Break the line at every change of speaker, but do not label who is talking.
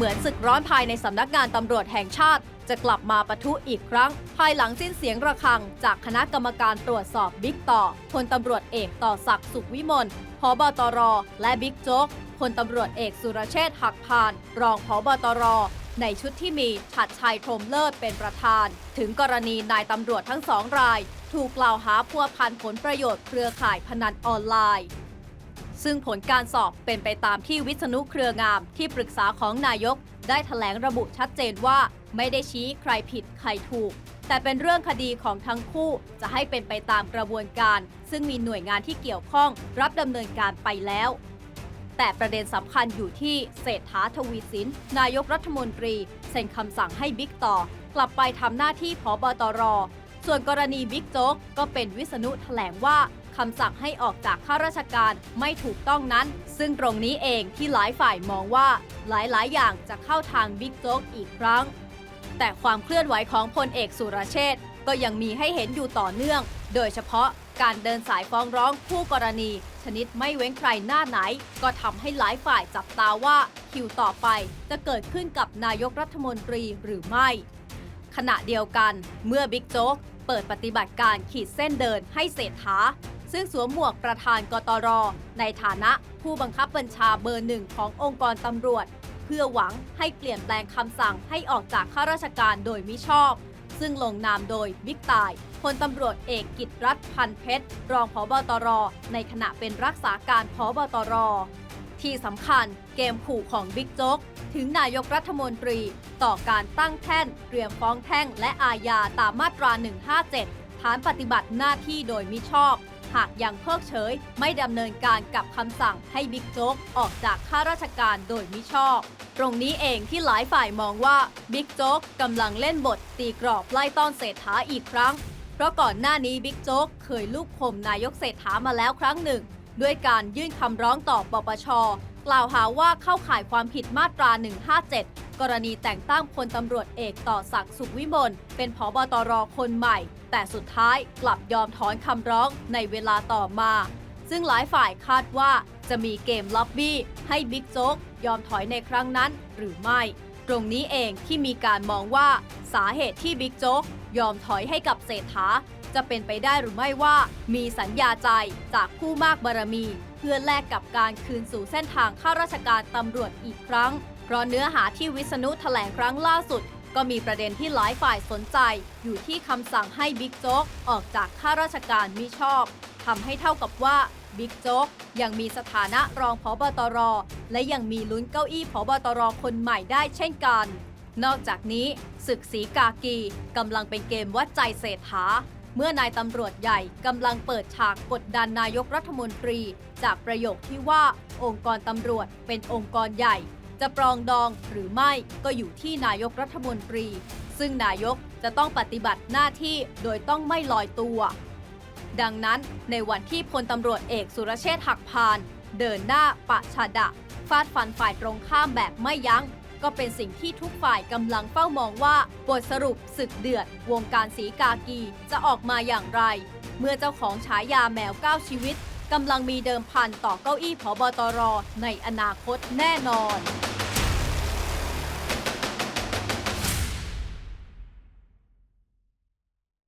เหมือนศึกร้อนภายในสำนักงานตำรวจแห่งชาติ จะกลับมาปะทุอีกครั้ง ภายหลังสิ้นเสียงระฆัง จากคณะกรรมการตรวจสอบบิ๊กต่อพลตำรวจเอกต่อศักดิ์สุขวิมลพบตร และบิ๊กโจ๊กพลตำรวจเอกสุรเชษฐ์หักพาน รองพบตร ในชุดที่มีฉัดชัยพรมเลิศเป็นประธาน ถึงกรณีนายตำรวจทั้งสองราย ถูกกล่าวหาพัวพันผลประโยชน์เครือข่ายพนันออนไลน์ ซึ่งผลการสอบเป็นไปตามที่วิษณุเครืองามที่ปรึกษาของนายก ได้ถแถลงระบุชัดเจนว่า ไม่ได้ชี้ใครผิดใครถูก แต่เป็นเรื่องคดีของทั้งคู่จะให้เป็นไปตามกระบวนการ ซึ่งมีหน่วยงานที่เกี่ยวข้อง รับดำเนินการไปแล้ว แต่ประเด็นสำคัญอยู่ที่เศรษฐาทวีสิน นายกรัฐมนตรีเซ็นคำสั่งให้บิ๊กต่อกลับไปทำหน้าที่ผบตร ส่วนกรณีบิ๊กโจ๊กก็เป็นวิษณุแถลงว่าคำสั่งให้ออกจากข้าราชการไม่ถูกต้องนั้น ซึ่งตรงนี้เองที่หลายฝ่ายมองว่าหลายๆ อย่างจะเข้าทางบิ๊กโจ๊กอีกครั้ง แต่ความเคลื่อนไหวของพลเอกสุรเชษฐ์ก็ยังมีให้เห็นอยู่ต่อเนื่อง โดยเฉพาะการเดินสายฟ้องร้องคู่กรณี ชนิดไม่เว้นใครหน้าไหน ก็ทำให้หลายฝ่ายจับตาว่าคิวต่อไปจะเกิดขึ้นกับนายกรัฐมนตรีหรือไม่ ณะเดียวกัน เมื่อบิ๊กโจ๊กเปิดปฏิบัติการขีดเส้นเดินให้เศรษฐา ซึ่งสวมหมวกประธานกตร ในฐานะผู้บังคับบัญชาเบอร์หนึ่งขององค์กรตำรวจ เพื่อหวังให้เปลี่ยนแปลงคำสั่งให้ออกจากข้าราชการโดยมิชอบ ซึ่งลงนามโดยบิ๊กตายพลตำรวจเอกกิตรัฐพันเพชร รองผบตร ในขณะเป็นรักษาการผบตร ที่สำคัญเกมขู่ของบิ๊กโจ๊กถึงนายกรัฐมนตรี ต่อการตั้งแท่นเตรียมฟ้องแท่งและอาญาตามมาตรา 157 ฐานปฏิบัติหน้าที่โดยมิชอบ หากยังเพิกเฉยไม่ดำเนินการกับคำสั่งให้บิ๊กโจ๊กออกจากข้าราชการโดยมิชอบ ตรงนี้เองที่หลายฝ่ายมองว่าบิ๊กโจ๊กกำลังเล่นบทตีกรอบไล่ต้อนเศรษฐาอีกครั้ง เพราะก่อนหน้านี้บิ๊กโจ๊กเคยลูกข่มนายกเศรษฐามาแล้วครั้งหนึ่ง ด้วยการยื่นคำร้องต่อปปช กล่าวหาว่าเข้าข่ายความผิดมาตรา 157 กรณีแต่งตั้งพลตำรวจเอกต่อศักดิ์สุขวิมลเป็นผบตรคนใหม่ แต่สุดท้ายกลับยอมถอนคำร้องในเวลาต่อมา ซึ่งหลายฝ่ายคาดว่าจะมีเกมล็อบบี้ ให้บิ๊กโจ๊กยอมถอยในครั้งนั้นหรือไม่ ตรงนี้เองที่มีการมองว่าสาเหตุที่บิ๊กโจ๊กยอมถอยให้กับเศรษฐา จะเป็นไปได้หรือไม่ว่า มีสัญญาใจจากผู้มากบารมี เพื่อแลกกับการคืนสู่เส้นทางข้าราชการตำรวจอีกครั้ง เพราะเนื้อหาที่วิษณุแถลงครั้งล่าสุด ก็มีประเด็นที่หลายฝ่ายสนใจ อยู่ที่คำสั่งให้บิ๊กโจ๊กออกจากข้าราชการมิชอบทำให้เท่ากับว่าบิ๊กโจ๊กยังมีสถานะรองผบตร และยังมีลุ้นเก้าอี้ผบตรคนใหม่ได้เช่นกัน นอกจากนี้ศึกสีกากีกำลังเป็นเกมวัดใจเศรษฐา เมื่อนายตำรวจใหญ่กำลังเปิดฉากกดดันนายกรัฐมนตรี จากประโยคที่ว่าองค์กรตำรวจเป็นองค์กรใหญ่ จะปรองดองหรือไม่ก็อยู่ที่นายกรัฐมนตรี ซึ่งนายกจะต้องปฏิบัติหน้าที่โดยต้องไม่ลอยตัว ดังนั้นในวันที่พลตำรวจเอกสุรเชษฐ์หักพาน เดินหน้าปะชาดะฟาดฟันฝ่ายตรงข้ามแบบไม่ยัง้ง ก็เป็นสิ่งที่ทุกฝ่ายกำลังเฝ้ามองว่าบทสรุปศึกเดือด วงการสีกากีจะออกมาอย่างไร เมื่อเจ้าของฉายาแมวเก้าชีวิตกำลังมีเดิมพันต่อเก้าอี้ผบตรในอนาคตแน่นอน